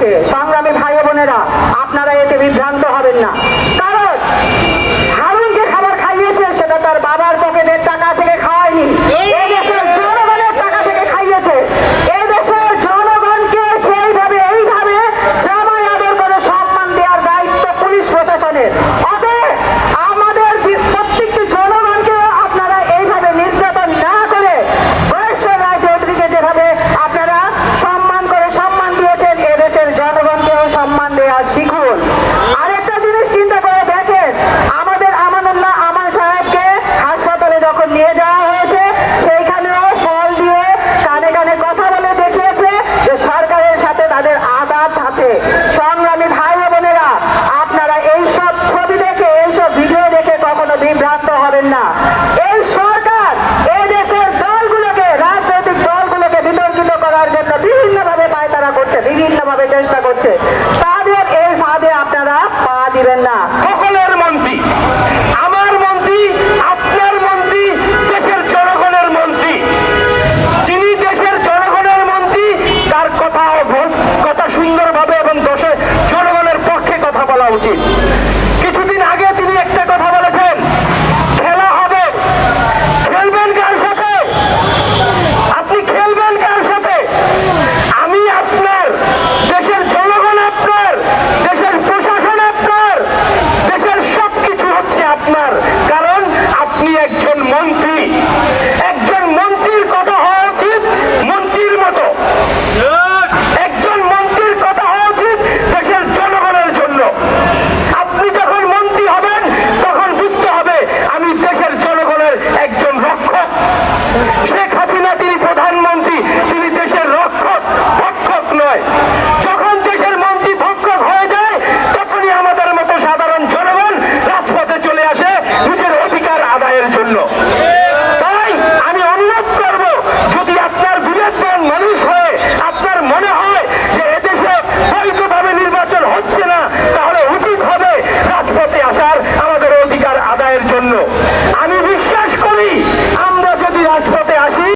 হয়েছে সংগ্রামী ভাই বোনেরা আপনারা এতে বিভ্রান্ত হবেন না। ভাবে চেষ্টা করছে। law.